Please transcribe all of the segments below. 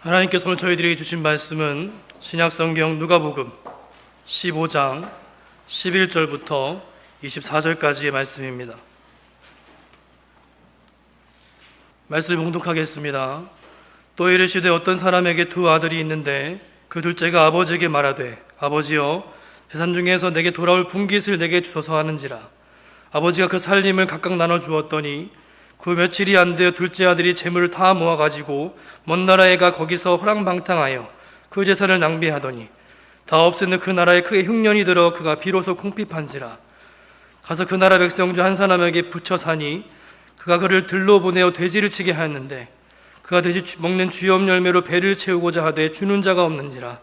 하나님께서 오늘 저희들에게 주신 말씀은 신약성경 누가복음 15장 11절부터 24절까지의 말씀입니다. 말씀을 봉독하겠습니다. 또 이르시되 어떤 사람에게 두 아들이 있는데 그 둘째가 아버지에게 말하되 아버지여 재산 중에서 내게 돌아올 분깃을 내게 주소서 하는지라 아버지가 그 살림을 각각 나눠 주었더니 그 며칠이 안 되어 둘째 아들이 재물을 다 모아 가지고 먼 나라에 가 거기서 호랑방탕하여 그 재산을 낭비하더니 다 없애는 그 나라에 크게 흉년이 들어 그가 비로소 궁핍한지라. 가서 그 나라 백성 중 한 사람에게 붙여 사니 그가 그를 들로 보내어 돼지를 치게 하였는데 그가 돼지 주- 먹는 주염 열매로 배를 채우고자 하되 주는 자가 없는지라.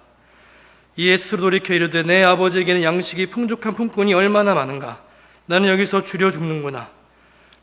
이에 스스로 돌이켜 이르되 내 아버지에게는 양식이 풍족한 품꾼이 얼마나 많은가. 나는 여기서 줄여 죽는구나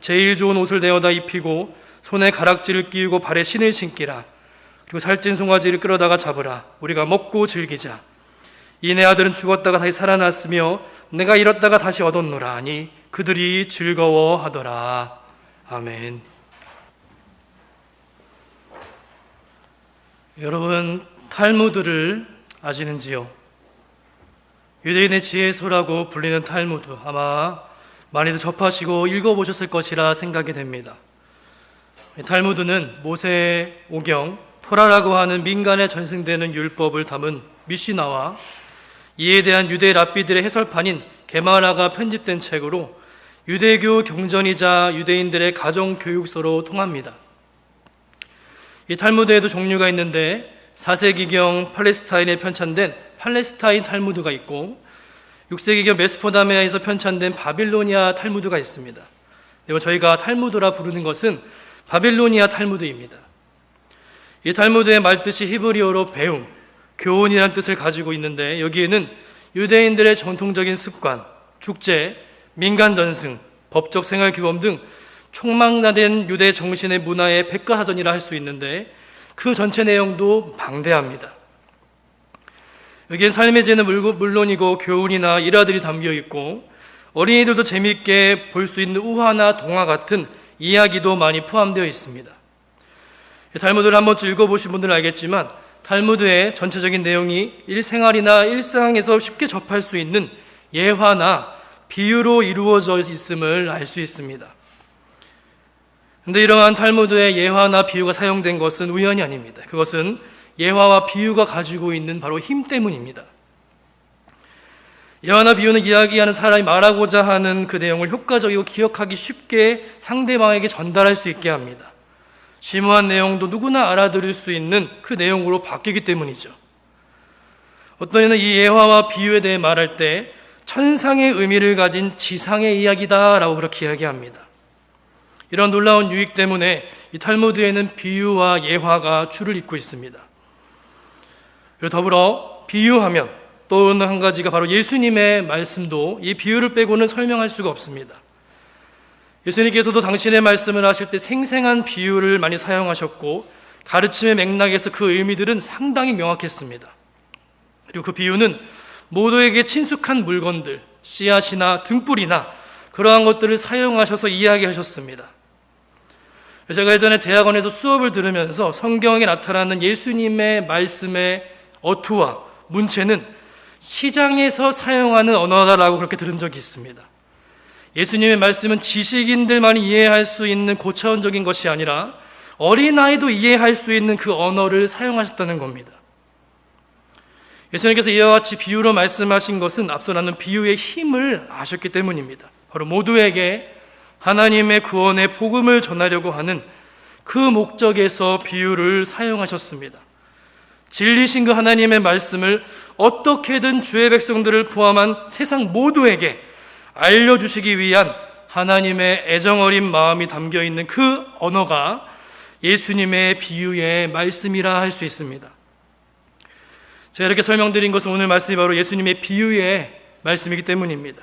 제일 좋은 옷을 내어다 입히고 손에 가락지를 끼우고 발에 신을 신기라. 그리고 살찐 송아지를 끌어다가 잡으라. 우리가 먹고 즐기자. 이 내 아들은 죽었다가 다시 살아났으며 내가 잃었다가 다시 얻었노라. 하니 그들이 즐거워하더라. 아멘. 여러분 탈무드를 아시는지요? 유대인의 지혜서라고 불리는 탈무드. 아마 많이들 접하시고 읽어보셨을 것이라 생각이 됩니다. 이 탈무드는 모세 오경 토라라고 하는 민간에 전승되는 율법을 담은 미시나와 이에 대한 유대 랍비들의 해설판인 게마라가 편집된 책으로 유대교 경전이자 유대인들의 가정 교육서로 통합니다. 이 탈무드에도 종류가 있는데 4세기경 팔레스타인에 편찬된 팔레스타인 탈무드가 있고 6세기경 메소포다미아에서 편찬된 바빌로니아 탈무드가 있습니다. 그리고 저희가 탈무드라 부르는 것은 바빌로니아 탈무드입니다. 이 탈무드의 말뜻이 히브리어로 배움, 교훈이라는 뜻을 가지고 있는데 여기에는 유대인들의 전통적인 습관, 축제, 민간 전승, 법적 생활 규범 등 총망라된 유대 정신의 문화의 백과사전이라 할 수 있는데 그 전체 내용도 방대합니다. 여기엔 삶의 물고- 물론이고 교훈이나 일화들이 담겨 있고 어린이들도 재미있게 볼 수 있는 우화나 동화 같은 이야기도 많이 포함되어 있습니다. 탈무드를 한 번쯤 읽어보신 분들은 알겠지만 탈무드의 전체적인 내용이 일생활이나 일상에서 쉽게 접할 수 있는 예화나 비유로 이루어져 있음을 알 수 있습니다. 근데 이러한 탈무드의 예화나 비유가 사용된 것은 우연이 아닙니다. 그것은 예화와 비유가 가지고 있는 바로 힘 때문입니다. 예화나 비유는 이야기하는 사람이 말하고자 하는 그 내용을 효과적이고 기억하기 쉽게 상대방에게 전달할 수 있게 합니다. 심오한 내용도 누구나 알아들을 수 있는 그 내용으로 바뀌기 때문이죠. 어떤 이는 이 예화와 비유에 대해 말할 때 천상의 의미를 가진 지상의 이야기다라고 그렇게 이야기합니다. 이런 놀라운 유익 때문에 이 탈무드에는 비유와 예화가 줄을 잇고 있습니다. 그리고 더불어 비유하면 떠오르는 한 가지가 바로 예수님의 말씀도 이 비유를 빼고는 설명할 수가 없습니다. 예수님께서도 당신의 말씀을 하실 때 생생한 비유를 많이 사용하셨고 가르침의 맥락에서 그 의미들은 상당히 명확했습니다. 그리고 그 비유는 모두에게 친숙한 물건들, 씨앗이나 등불이나 그러한 것들을 사용하셔서 이야기하셨습니다. 제가 예전에 대학원에서 수업을 들으면서 성경에 나타나는 예수님의 말씀의 어투와 문체는 시장에서 사용하는 언어다라고 그렇게 들은 적이 있습니다. 예수님의 말씀은 지식인들만이 이해할 수 있는 고차원적인 것이 아니라 어린아이도 이해할 수 있는 그 언어를 사용하셨다는 겁니다. 예수님께서 이와 같이 비유로 말씀하신 것은 앞서 나눈 비유의 힘을 아셨기 때문입니다. 바로 모두에게 하나님의 구원의 복음을 전하려고 하는 그 목적에서 비유를 사용하셨습니다. 진리신 그 하나님의 말씀을 어떻게든 주의 백성들을 포함한 세상 모두에게 알려주시기 위한 하나님의 애정 어린 마음이 담겨 있는 그 언어가 예수님의 비유의 말씀이라 할 수 있습니다. 제가 이렇게 설명드린 것은 오늘 말씀이 바로 예수님의 비유의 말씀이기 때문입니다.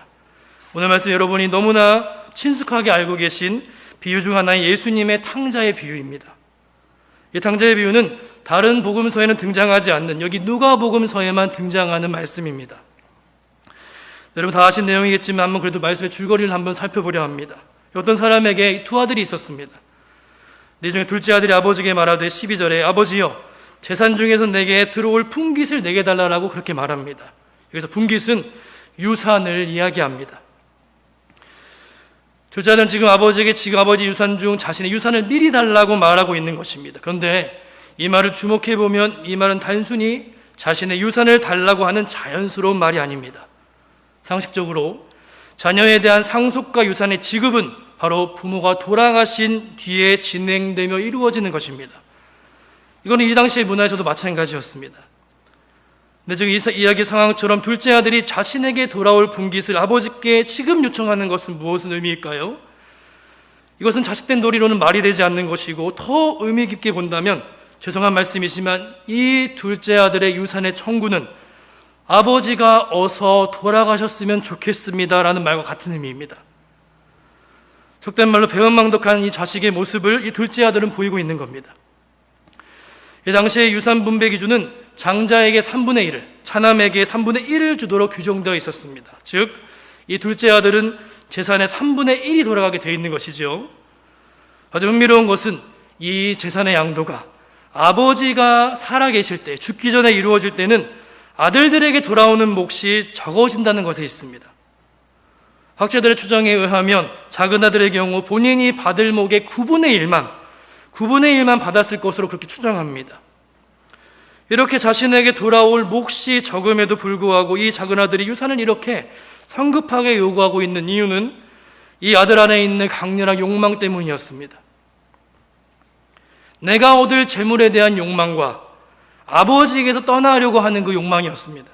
오늘 말씀 여러분이 너무나 친숙하게 알고 계신 비유 중 하나인 예수님의 탕자의 비유입니다. 이 탕자의 비유는 다른 복음서에는 등장하지 않는 여기 누가복음서에만 등장하는 말씀입니다. 여러분 다 아신 내용이겠지만 한번 그래도 말씀의 줄거리를 한번 살펴보려 합니다. 어떤 사람에게 두 아들이 있었습니다. 네 중에 둘째 아들이 아버지에게 말하되 12절에 아버지여 재산 중에서 내게 들어올 품깃을 내게 달라라고 그렇게 말합니다. 여기서 품깃은 유산을 이야기합니다. 아들은 지금 아버지에게 지금 아버지 유산 중 자신의 유산을 미리 달라고 말하고 있는 것입니다. 그런데 이 말을 주목해 보면 이 말은 단순히 자신의 유산을 달라고 하는 자연스러운 말이 아닙니다. 상식적으로 자녀에 대한 상속과 유산의 지급은 바로 부모가 돌아가신 뒤에 진행되며 이루어지는 것입니다. 이거는 이 당시의 문화에서도 마찬가지였습니다. 근데 지금 이 사- 이야기 상황처럼 둘째 아들이 자신에게 돌아올 분깃을 아버지께 지금 요청하는 것은 무엇은 의미일까요? 이것은 자식된 도리로는 말이 되지 않는 것이고 더 의미 깊게 본다면 죄송한 말씀이지만 이 둘째 아들의 유산의 청구는 아버지가 어서 돌아가셨으면 좋겠습니다라는 말과 같은 의미입니다. 속된 말로 배은망덕한 이 자식의 모습을 이 둘째 아들은 보이고 있는 겁니다. 이 당시의 유산 분배 기준은 장자에게 3분의 1을, 차남에게 3분의 1을 주도록 규정되어 있었습니다. 즉, 이 둘째 아들은 재산의 3분의 1이 돌아가게 되어 있는 것이죠. 아주 흥미로운 것은 이 재산의 양도가 아버지가 살아계실 때, 죽기 전에 이루어질 때는 아들들에게 돌아오는 몫이 적어진다는 것에 있습니다. 학자들의 추정에 의하면 작은 아들의 경우 본인이 받을 몫의 9분의 1만, 9분의 1만 받았을 것으로 그렇게 추정합니다. 이렇게 자신에게 돌아올 몫이 적음에도 불구하고 이 작은 아들이 유산을 이렇게 성급하게 요구하고 있는 이유는 이 아들 안에 있는 강렬한 욕망 때문이었습니다. 내가 얻을 재물에 대한 욕망과 아버지에게서 떠나려고 하는 그 욕망이었습니다.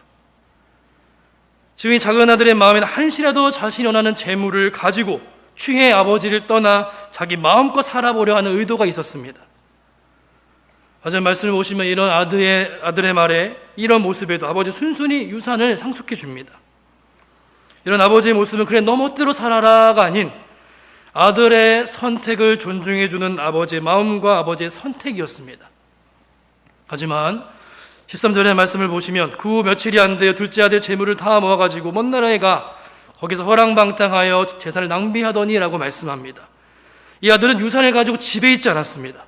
지금 이 작은 아들의 마음에는 한시라도 자신이 원하는 재물을 가지고 취해 아버지를 떠나 자기 마음껏 살아보려 하는 의도가 있었습니다. 하지만 말씀을 보시면 이런 아들의, 아들의 말에 이런 모습에도 아버지 순순히 유산을 상속해 줍니다. 이런 아버지의 모습은 그래 너 멋대로 살아라가 아닌 아들의 선택을 존중해 주는 아버지의 마음과 아버지의 선택이었습니다. 하지만 13절의 말씀을 보시면 그 후 며칠이 안 되어 둘째 아들 재물을 다 모아가지고 먼 나라에 가 거기서 허랑방탕하여 재산을 낭비하더니라고 말씀합니다. 이 아들은 유산을 가지고 집에 있지 않았습니다.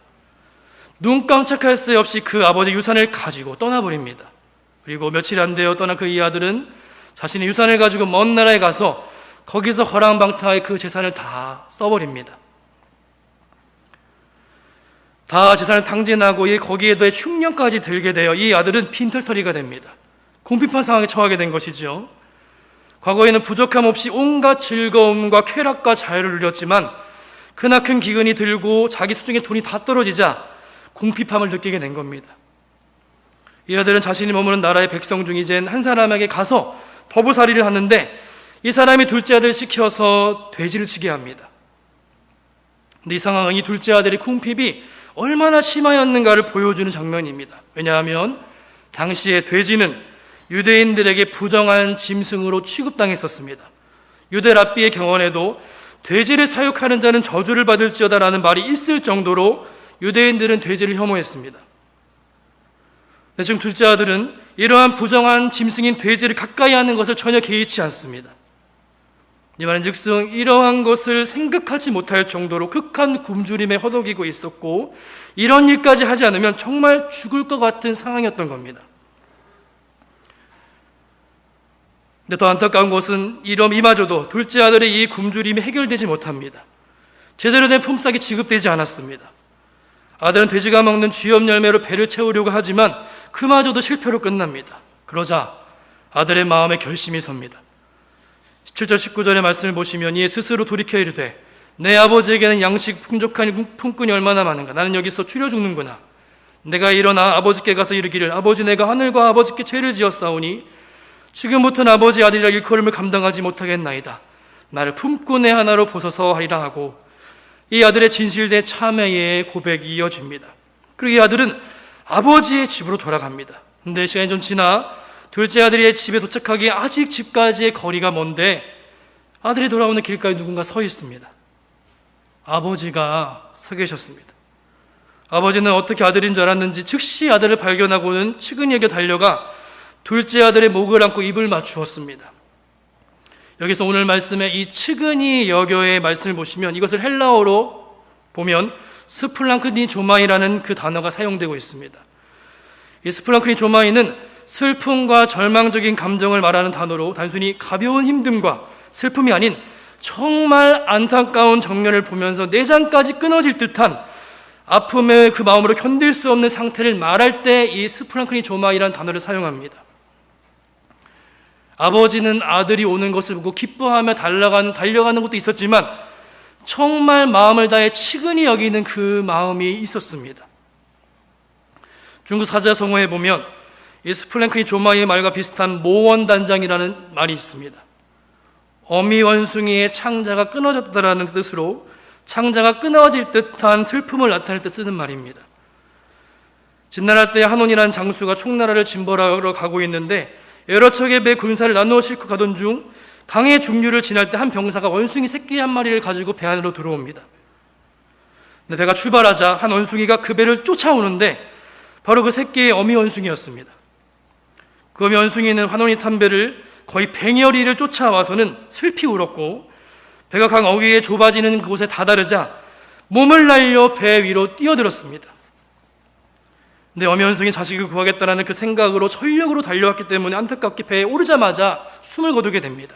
눈 깜짝할 새 없이 그 아버지 유산을 가지고 떠나버립니다. 그리고 며칠 안 되어 떠난 그 이 아들은 자신의 유산을 가지고 먼 나라에 가서 거기서 허랑방탕하여 그 재산을 다 써버립니다. 다 재산을 탕진하고 이 거기에 더해 흉년까지 들게 되어 이 아들은 빈털터리가 됩니다. 궁핍한 상황에 처하게 된 것이죠. 과거에는 부족함 없이 온갖 즐거움과 쾌락과 자유를 누렸지만 크나큰 기근이 들고 자기 수중에 돈이 다 떨어지자 궁핍함을 느끼게 된 겁니다. 이 아들은 자신이 머무는 나라의 백성 중 이젠 한 사람에게 가서 더부살이를 하는데 이 사람이 둘째 아들 시켜서 돼지를 치게 합니다. 근데 이 상황은 이 둘째 아들의 궁핍이 얼마나 심하였는가를 보여주는 장면입니다. 왜냐하면 당시에 돼지는 유대인들에게 부정한 짐승으로 취급당했었습니다. 유대 랍비의 경원에도 돼지를 사육하는 자는 저주를 받을지어다라는 말이 있을 정도로 유대인들은 돼지를 혐오했습니다. 지금 둘째 아들은 이러한 부정한 짐승인 돼지를 가까이 하는 것을 전혀 개의치 않습니다. 이 말은 즉슨 이러한 것을 생각하지 못할 정도로 극한 굶주림에 허덕이고 있었고 이런 일까지 하지 않으면 정말 죽을 것 같은 상황이었던 겁니다. 근데 더 안타까운 것은 이럼 이마저도 둘째 아들의 이 굶주림이 해결되지 못합니다. 제대로 된 품삯이 지급되지 않았습니다. 아들은 돼지가 먹는 쥐염 열매로 배를 채우려고 하지만 그마저도 실패로 끝납니다. 그러자 아들의 마음에 결심이 섭니다. 17절 19절의 말씀을 보시면 이에 스스로 돌이켜 이르되 내 아버지에게는 양식 풍족한 품꾼이 얼마나 많은가 나는 여기서 추려 죽는구나 내가 일어나 아버지께 가서 이르기를 아버지 내가 하늘과 아버지께 죄를 지었사오니 지금부터는 아버지 아들이라 일컬음을 감당하지 못하겠나이다 나를 품꾼의 하나로 보소서 하리라 하고 이 아들의 진실된 참회의 고백이 이어집니다 그리고 이 아들은 아버지의 집으로 돌아갑니다 근데 시간이 좀 지나 둘째 아들이 집에 도착하기에 아직 집까지의 거리가 먼데 아들이 돌아오는 길가에 누군가 서 있습니다. 아버지가 서 계셨습니다. 아버지는 어떻게 아들인 줄 알았는지 즉시 아들을 발견하고는 측은이에게 달려가 둘째 아들의 목을 안고 입을 맞추었습니다. 여기서 오늘 말씀에 이 측은이 여교의 말씀을 보시면 이것을 헬라어로 보면 스플랑크니 조마이라는 그 단어가 사용되고 있습니다. 이 스플랑크니 조마이는 슬픔과 절망적인 감정을 말하는 단어로 단순히 가벼운 힘듦과 슬픔이 아닌 정말 안타까운 정면을 보면서 내장까지 끊어질 듯한 아픔의 그 마음으로 견딜 수 없는 상태를 말할 때 이 스프랑크니 조마이라는 단어를 사용합니다. 아버지는 아들이 오는 것을 보고 기뻐하며 달려가는, 달려가는 것도 있었지만 정말 마음을 다해 치근히 여기는 그 마음이 있었습니다. 중국 사자 성어에 보면 이 스플랭크니 조마이의 말과 비슷한 모원단장이라는 말이 있습니다. 어미 원숭이의 창자가 끊어졌다라는 뜻으로 창자가 끊어질 듯한 슬픔을 나타낼 때 쓰는 말입니다. 진나라 때 한온이라는 장수가 총나라를 진벌하러 가고 있는데 여러 척의 배 군사를 나누어 싣고 가던 중 강의 중류를 지날 때 한 병사가 원숭이 새끼 한 마리를 가지고 배 안으로 들어옵니다. 근데 배가 출발하자 한 원숭이가 그 배를 쫓아오는데 바로 그 새끼의 어미 원숭이였습니다. 그 어미 원숭이는 환원이 탄 배를 거의 뱅여리를 쫓아와서는 슬피 울었고 배가 강 어귀에 좁아지는 그곳에 다다르자 몸을 날려 배 위로 뛰어들었습니다. 근데 원숭이 자식을 구하겠다라는 그 생각으로 전력으로 달려왔기 때문에 안타깝게 배에 오르자마자 숨을 거두게 됩니다.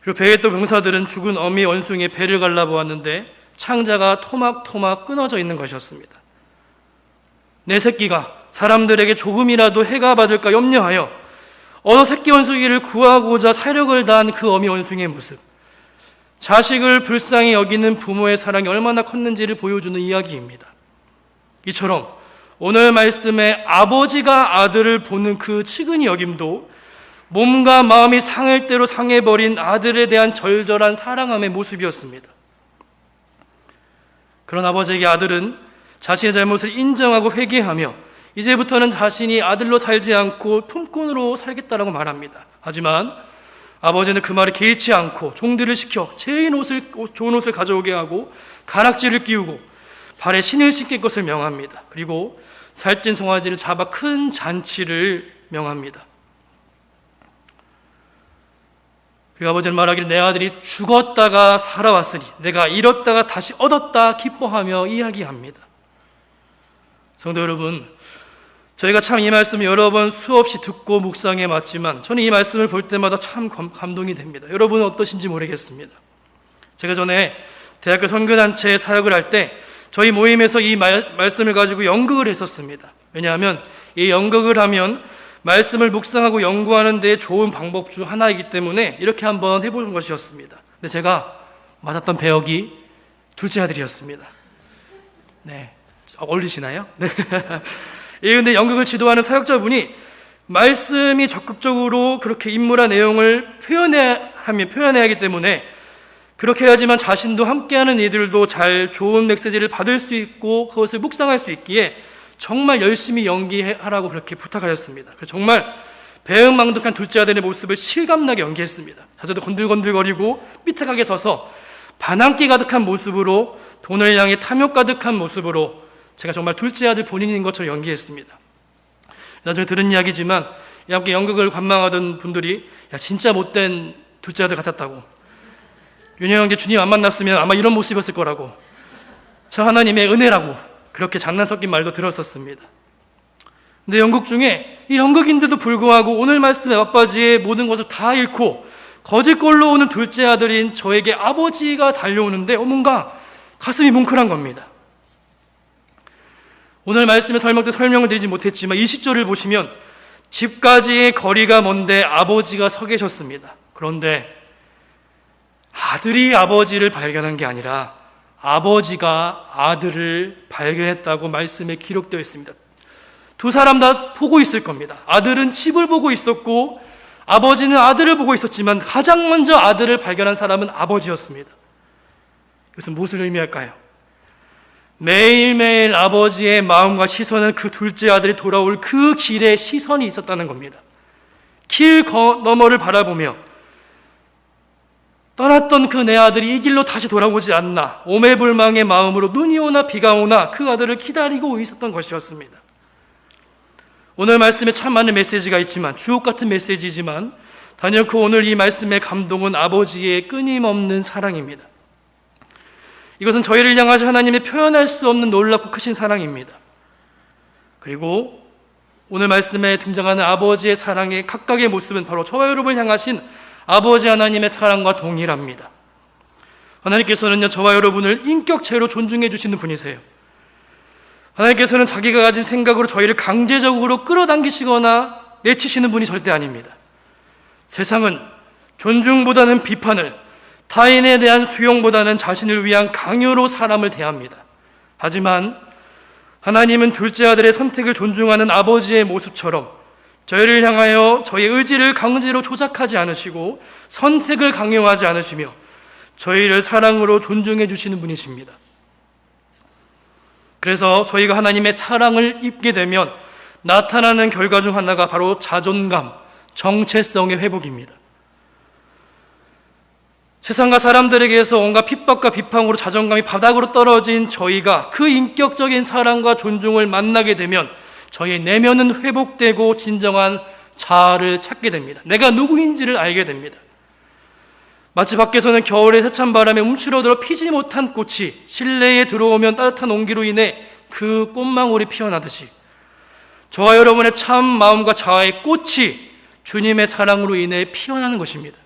그리고 배에 있던 병사들은 죽은 어미 원숭이의 배를 갈라보았는데 창자가 토막토막 끊어져 있는 것이었습니다. 내 새끼가 사람들에게 조금이라도 해가 받을까 염려하여 어느 새끼 원숭이를 구하고자 사력을 다한 그 어미 원숭이의 모습. 자식을 불쌍히 여기는 부모의 사랑이 얼마나 컸는지를 보여주는 이야기입니다. 이처럼 오늘 말씀에 아버지가 아들을 보는 그 치근이 여김도 몸과 마음이 상할 대로 상해버린 아들에 대한 절절한 사랑함의 모습이었습니다. 그런 아버지에게 아들은 자신의 잘못을 인정하고 회개하며 이제부터는 자신이 아들로 살지 않고 품꾼으로 살겠다라고 말합니다. 하지만 아버지는 그 말에 개의치 않고 종들을 시켜 제인 옷을 좋은 옷을 가져오게 하고 가락지를 끼우고 발에 신을 신길 것을 명합니다. 그리고 살찐 송아지를 잡아 큰 잔치를 명합니다. 그리고 아버지는 말하기를 내 아들이 죽었다가 살아왔으니 내가 잃었다가 다시 얻었다 기뻐하며 이야기합니다. 성도 여러분, 저희가 참 이 말씀 여러 번 수없이 듣고 묵상해 왔지만 저는 이 말씀을 볼 때마다 참 감동이 됩니다. 여러분은 어떠신지 모르겠습니다. 제가 전에 대학교 선교단체에 사역을 할 때 저희 모임에서 이 말, 말씀을 가지고 연극을 했었습니다. 왜냐하면 이 연극을 하면 말씀을 묵상하고 연구하는 데 좋은 방법 중 하나이기 때문에 이렇게 한번 해보는 것이었습니다. 근데 제가 맞았던 배역이 둘째 아들이었습니다. 네. 어울리시나요? 네. 예, 근데 연극을 지도하는 사역자분이 말씀이 적극적으로 그렇게 인물화 내용을 표현해야, 하면 표현해야 하기 때문에 그렇게 해야지만 자신도 함께하는 이들도 잘 좋은 메시지를 받을 수 있고 그것을 묵상할 수 있기에 정말 열심히 연기하라고 그렇게 부탁하셨습니다. 그래서 정말 배응망덕한 둘째 아들의 모습을 실감나게 연기했습니다. 자세도 건들건들거리고 삐딱하게 서서 반항기 가득한 모습으로 돈을 향해 탐욕 가득한 모습으로 제가 정말 둘째 아들 본인인 것처럼 연기했습니다. 나중에 들은 이야기지만 함께 연극을 관망하던 분들이 야 진짜 못된 둘째 아들 같았다고 윤영 형제 주님 안 만났으면 아마 이런 모습이었을 거라고 저 하나님의 은혜라고 그렇게 장난 섞인 말도 들었었습니다. 근데 연극 중에 이 연극인데도 불구하고 오늘 말씀의 맞바지에 모든 것을 다 잃고 거짓골로 오는 둘째 아들인 저에게 아버지가 달려오는데 어 뭔가 가슴이 뭉클한 겁니다. 오늘 말씀에 설명 때 설명을 드리지 못했지만 20절을 보시면 집까지의 거리가 먼데 아버지가 서 계셨습니다. 그런데 아들이 아버지를 발견한 게 아니라 아버지가 아들을 발견했다고 말씀에 기록되어 있습니다. 두 사람 다 보고 있을 겁니다. 아들은 집을 보고 있었고 아버지는 아들을 보고 있었지만 가장 먼저 아들을 발견한 사람은 아버지였습니다. 이것은 무엇을 의미할까요? 매일매일 아버지의 마음과 시선은 그 둘째 아들이 돌아올 그 길에 시선이 있었다는 겁니다. 길 거- 너머를 바라보며 떠났던 그 내 아들이 이 길로 다시 돌아오지 않나 오매불망의 마음으로 눈이 오나 비가 오나 그 아들을 기다리고 있었던 것이었습니다. 오늘 말씀에 참 많은 메시지가 있지만 주옥 같은 메시지지만 단연코 오늘 이 말씀의 감동은 아버지의 끊임없는 사랑입니다. 이것은 저희를 향하신 하나님의 표현할 수 없는 놀랍고 크신 사랑입니다. 그리고 오늘 말씀에 등장하는 아버지의 사랑의 각각의 모습은 바로 저와 여러분을 향하신 아버지 하나님의 사랑과 동일합니다. 하나님께서는요, 저와 여러분을 인격체로 존중해 주시는 분이세요. 하나님께서는 자기가 가진 생각으로 저희를 강제적으로 끌어당기시거나 내치시는 분이 절대 아닙니다. 세상은 존중보다는 비판을, 타인에 대한 수용보다는 자신을 위한 강요로 사람을 대합니다. 하지만 하나님은 둘째 아들의 선택을 존중하는 아버지의 모습처럼 저희를 향하여 저희의 의지를 강제로 조작하지 않으시고 선택을 강요하지 않으시며 저희를 사랑으로 존중해 주시는 분이십니다. 그래서 저희가 하나님의 사랑을 입게 되면 나타나는 결과 중 하나가 바로 자존감, 정체성의 회복입니다. 세상과 사람들에게서 온갖 핍박과 비판으로 자존감이 바닥으로 떨어진 저희가 그 인격적인 사랑과 존중을 만나게 되면 저희의 내면은 회복되고 진정한 자아를 찾게 됩니다. 내가 누구인지를 알게 됩니다. 마치 밖에서는 겨울의 세찬 바람에 움츠러들어 피지 못한 꽃이 실내에 들어오면 따뜻한 온기로 인해 그 꽃망울이 피어나듯이 저와 여러분의 참 마음과 자아의 꽃이 주님의 사랑으로 인해 피어나는 것입니다.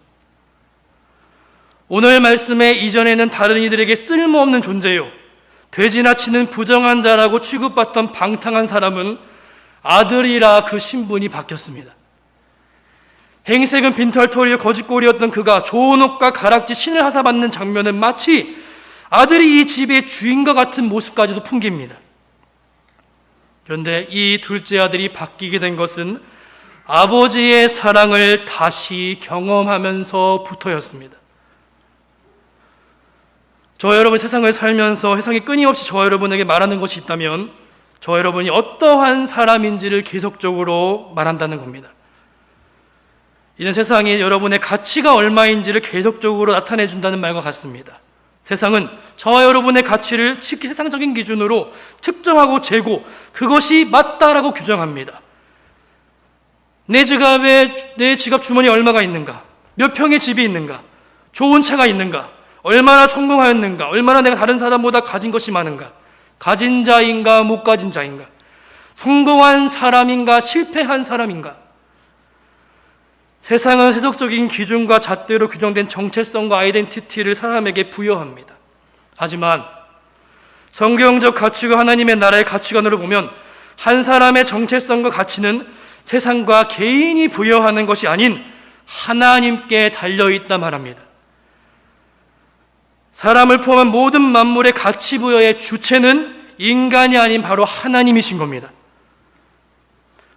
오늘 말씀의 이전에는 다른 이들에게 쓸모없는 존재요. 되지나 치는 부정한 자라고 취급받던 방탕한 사람은 아들이라 그 신분이 바뀌었습니다. 행색은 빈털터리의 거짓골이었던 그가 좋은 옷과 가락지 신을 하사받는 장면은 마치 아들이 이 집의 주인과 같은 모습까지도 풍깁니다. 그런데 이 둘째 아들이 바뀌게 된 것은 아버지의 사랑을 다시 경험하면서부터였습니다. 저 여러분 세상을 살면서 세상이 끊임없이 저 여러분에게 말하는 것이 있다면 저 여러분이 어떠한 사람인지를 계속적으로 말한다는 겁니다. 이는 세상이 여러분의 가치가 얼마인지를 계속적으로 나타내 준다는 말과 같습니다. 세상은 저와 여러분의 가치를 치- 세상적인 기준으로 측정하고 재고 그것이 맞다라고 규정합니다. 내 지갑에 내 지갑 주머니 얼마가 있는가? 몇 평의 집이 있는가? 좋은 차가 있는가? 얼마나 성공하였는가? 얼마나 내가 다른 사람보다 가진 것이 많은가? 가진 자인가 못 가진 자인가? 성공한 사람인가 실패한 사람인가? 세상은 세속적인 기준과 잣대로 규정된 정체성과 아이덴티티를 사람에게 부여합니다. 하지만 성경적 가치가 하나님의 나라의 가치관으로 보면 한 사람의 정체성과 가치는 세상과 개인이 부여하는 것이 아닌 하나님께 달려있다 말합니다. 사람을 포함한 모든 만물의 가치 부여의 주체는 인간이 아닌 바로 하나님이신 겁니다.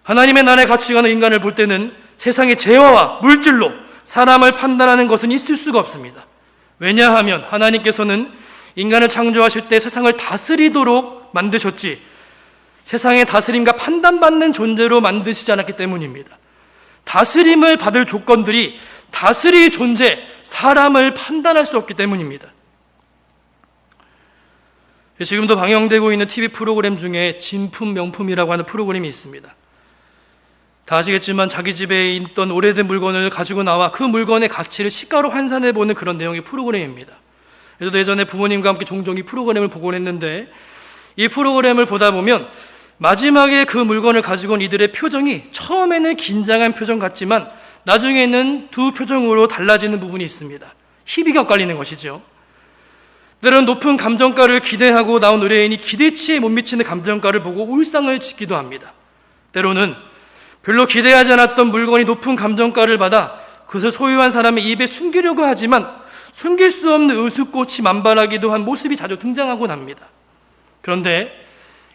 하나님의 나라의 가치관은 인간을 볼 때는 세상의 재화와 물질로 사람을 판단하는 것은 있을 수가 없습니다. 왜냐하면 하나님께서는 인간을 창조하실 때 세상을 다스리도록 만드셨지 세상의 다스림과 판단받는 존재로 만드시지 않았기 때문입니다. 다스림을 받을 조건들이 다스릴 존재, 사람을 판단할 수 없기 때문입니다. 지금도 방영되고 있는 TV 프로그램 중에 진품 명품이라고 하는 프로그램이 있습니다. 다 아시겠지만 자기 집에 있던 오래된 물건을 가지고 나와 그 물건의 가치를 시가로 환산해 보는 그런 내용의 프로그램입니다. 저도 예전에 부모님과 함께 종종 이 프로그램을 보곤 했는데 이 프로그램을 보다 보면 마지막에 그 물건을 가지고 온 이들의 표정이 처음에는 긴장한 표정 같지만 나중에는 두 표정으로 달라지는 부분이 있습니다. 희비가 엇갈리는 것이죠. 때로는 높은 감정가를 기대하고 나온 의뢰인이 기대치에 못 미치는 감정가를 보고 울상을 짓기도 합니다. 때로는 별로 기대하지 않았던 물건이 높은 감정가를 받아 그것을 소유한 사람의 입에 숨기려고 하지만 숨길 수 없는 으스꽃이 만발하기도 한 모습이 자주 등장하곤 합니다. 그런데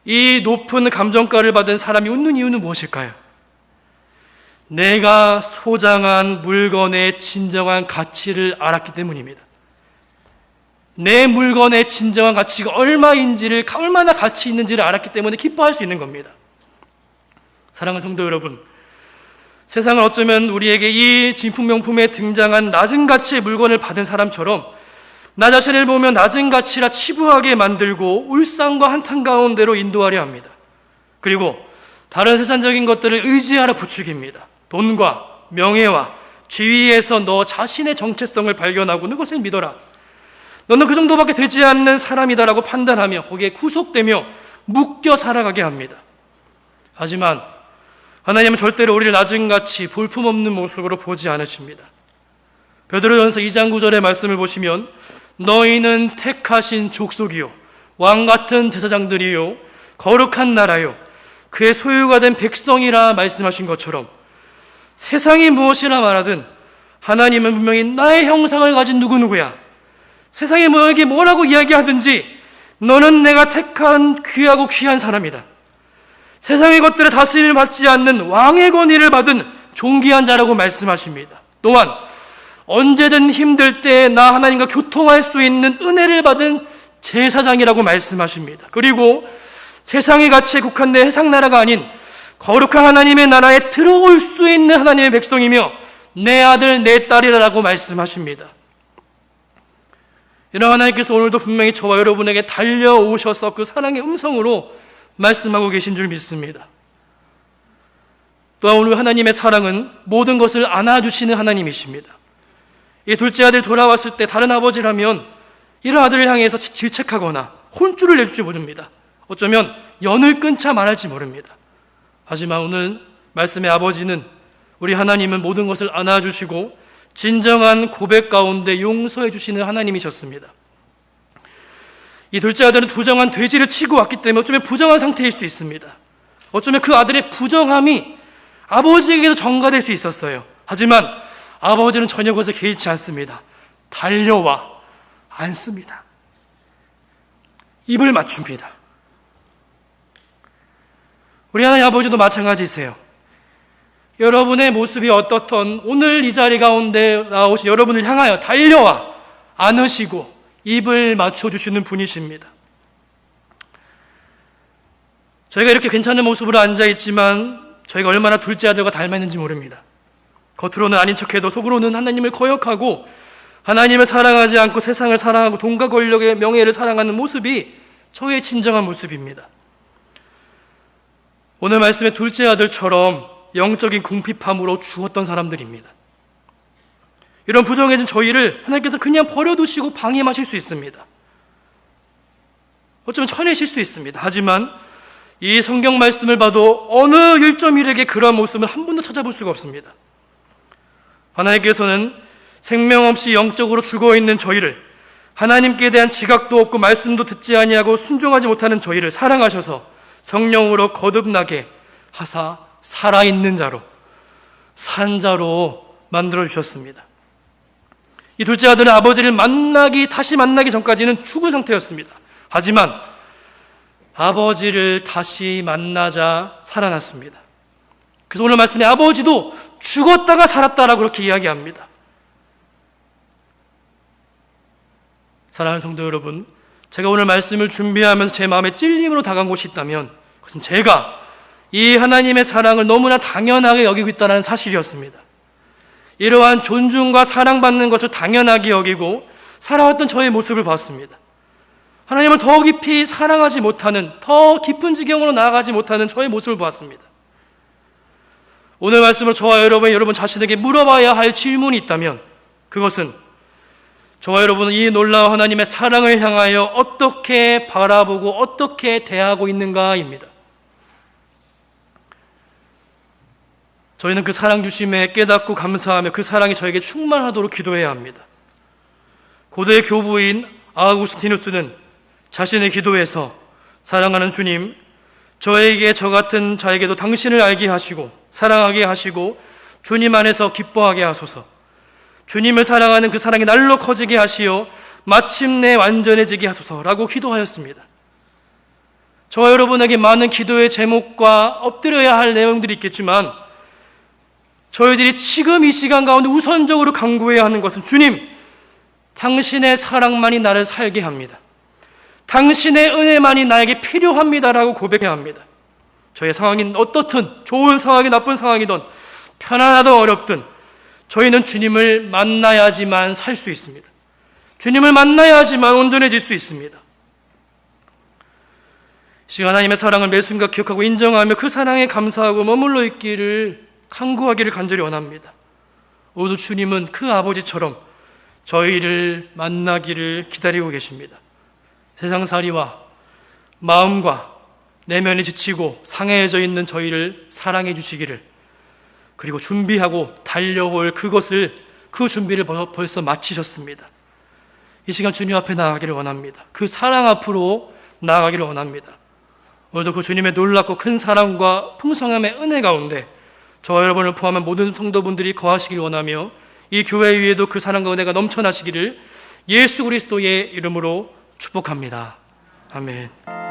이 높은 감정가를 받은 사람이 웃는 이유는 무엇일까요? 내가 소장한 물건의 진정한 가치를 알았기 때문입니다. 내 물건의 진정한 가치가 얼마인지를 얼마나 가치 있는지를 알았기 때문에 기뻐할 수 있는 겁니다. 사랑하는 성도 여러분, 세상은 어쩌면 우리에게 이 진품명품에 등장한 낮은 가치의 물건을 받은 사람처럼 나 자신을 보면 낮은 가치라 치부하게 만들고 울상과 한탄 가운데로 인도하려 합니다. 그리고 다른 세상적인 것들을 의지하라 부추깁니다. 돈과 명예와 지위에서 너 자신의 정체성을 발견하고 그것을 믿어라. 너는 그 정도밖에 되지 않는 사람이다라고 판단하며 거기에 구속되며 묶여 살아가게 합니다. 하지만 하나님은 절대로 우리를 낮은 가치 볼품없는 모습으로 보지 않으십니다. 베드로전서 2장 9절의 말씀을 보시면 너희는 택하신 족속이요 왕 같은 제사장들이요 거룩한 나라요 그의 소유가 된 백성이라 말씀하신 것처럼 세상이 무엇이라 말하든 하나님은 분명히 나의 형상을 가진 누구누구야 세상이 너에게 뭐라고 이야기하든지 너는 내가 택한 귀하고 귀한 사람이다. 세상의 것들에 다스림을 받지 않는 왕의 권위를 받은 존귀한 자라고 말씀하십니다. 또한 언제든 힘들 때 나 하나님과 교통할 수 있는 은혜를 받은 제사장이라고 말씀하십니다. 그리고 세상의 가치에 국한된 해상 나라가 아닌 거룩한 하나님의 나라에 들어올 수 있는 하나님의 백성이며 내 아들 내 딸이라고 말씀하십니다. 이런 하나님께서 오늘도 분명히 저와 여러분에게 달려오셔서 그 사랑의 음성으로 말씀하고 계신 줄 믿습니다. 또한 오늘 하나님의 사랑은 모든 것을 안아주시는 하나님이십니다. 이 둘째 아들 돌아왔을 때 다른 아버지라면 이런 아들을 향해서 질책하거나 혼쭐을 내줄지 모릅니다. 어쩌면 연을 끊자 말할지 모릅니다. 하지만 오늘 말씀의 아버지는 우리 하나님은 모든 것을 안아주시고 진정한 고백 가운데 용서해 주시는 하나님이셨습니다. 이 둘째 아들은 부정한 돼지를 치고 왔기 때문에 어쩌면 부정한 상태일 수 있습니다. 어쩌면 그 아들의 부정함이 아버지에게도 전가될 수 있었어요. 하지만 아버지는 전혀 그것을 개의치 않습니다. 달려와 앉습니다. 입을 맞춥니다. 우리 하나님 아버지도 마찬가지세요. 여러분의 모습이 어떻던 오늘 이 자리 가운데 나오신 여러분을 향하여 달려와 안으시고 입을 맞춰주시는 분이십니다. 저희가 이렇게 괜찮은 모습으로 앉아있지만 저희가 얼마나 둘째 아들과 닮았는지 모릅니다. 겉으로는 아닌 척해도 속으로는 하나님을 거역하고 하나님을 사랑하지 않고 세상을 사랑하고 돈과 권력의 명예를 사랑하는 모습이 저의 진정한 모습입니다. 오늘 말씀의 둘째 아들처럼 영적인 궁핍함으로 죽었던 사람들입니다. 이런 부정해진 저희를 하나님께서 그냥 버려두시고 방임하실 수 있습니다. 어쩌면 쳐내실 수 있습니다. 하지만 이 성경 말씀을 봐도 어느 1.1에게 그런 모습을 한 번도 찾아볼 수가 없습니다. 하나님께서는 생명 없이 영적으로 죽어 있는 저희를 하나님께 대한 지각도 없고 말씀도 듣지 아니하고 순종하지 못하는 저희를 사랑하셔서 성령으로 거듭나게 하사 살아있는 자로 산 자로 만들어 주셨습니다. 이 둘째 아들은 아버지를 만나기 다시 만나기 전까지는 죽은 상태였습니다. 하지만 아버지를 다시 만나자 살아났습니다. 그래서 오늘 말씀에 아버지도 죽었다가 살았다라고 그렇게 이야기합니다. 사랑하는 성도 여러분, 제가 오늘 말씀을 준비하면서 제 마음에 찔림으로 다가간 곳이 있다면 그것은 제가 이 하나님의 사랑을 너무나 당연하게 여기고 있다는 사실이었습니다. 이러한 존중과 사랑받는 것을 당연하게 여기고 살아왔던 저의 모습을 봤습니다. 하나님을 더 깊이 사랑하지 못하는, 더 깊은 지경으로 나아가지 못하는 저의 모습을 보았습니다. 오늘 말씀을 저와 여러분, 여러분 자신에게 물어봐야 할 질문이 있다면 그것은 저와 여러분은 이 놀라운 하나님의 사랑을 향하여 어떻게 바라보고 어떻게 대하고 있는가입니다. 저희는 그 사랑 주심에 깨닫고 감사하며 그 사랑이 저에게 충만하도록 기도해야 합니다. 고대 교부인 아우구스티누스는 자신의 기도에서 사랑하는 주님, 저에게 저 같은 자에게도 당신을 알게 하시고 사랑하게 하시고 주님 안에서 기뻐하게 하소서. 주님을 사랑하는 그 사랑이 날로 커지게 하시어 마침내 완전해지게 하소서라고 기도하였습니다. 저와 여러분에게 많은 기도의 제목과 엎드려야 할 내용들이 있겠지만 저희들이 지금 이 시간 가운데 우선적으로 강구해야 하는 것은 주님, 당신의 사랑만이 나를 살게 합니다. 당신의 은혜만이 나에게 필요합니다라고 고백해야 합니다. 저의 상황이 어떻든 좋은 상황이 나쁜 상황이든 편안하든 어렵든 저희는 주님을 만나야지만 살 수 있습니다. 주님을 만나야지만 온전해질 수 있습니다. 시간 하나님의 사랑을 매 순간 기억하고 인정하며 그 사랑에 감사하고 머물러 있기를 간구하기를 간절히 원합니다. 오늘 주님은 그 아버지처럼 저희를 만나기를 기다리고 계십니다. 세상살이와 마음과 내면이 지치고 상해져 있는 저희를 사랑해 주시기를 그리고 준비하고 달려올 그것을 그 준비를 벌- 벌써 마치셨습니다. 이 시간 주님 앞에 나아가기를 원합니다. 그 사랑 앞으로 나아가기를 원합니다. 오늘도 그 주님의 놀랍고 큰 사랑과 풍성함의 은혜 가운데 저와 여러분을 포함한 모든 성도분들이 거하시길 원하며 이 교회 위에도 그 사랑과 은혜가 넘쳐나시기를 예수 그리스도의 이름으로 축복합니다. 아멘.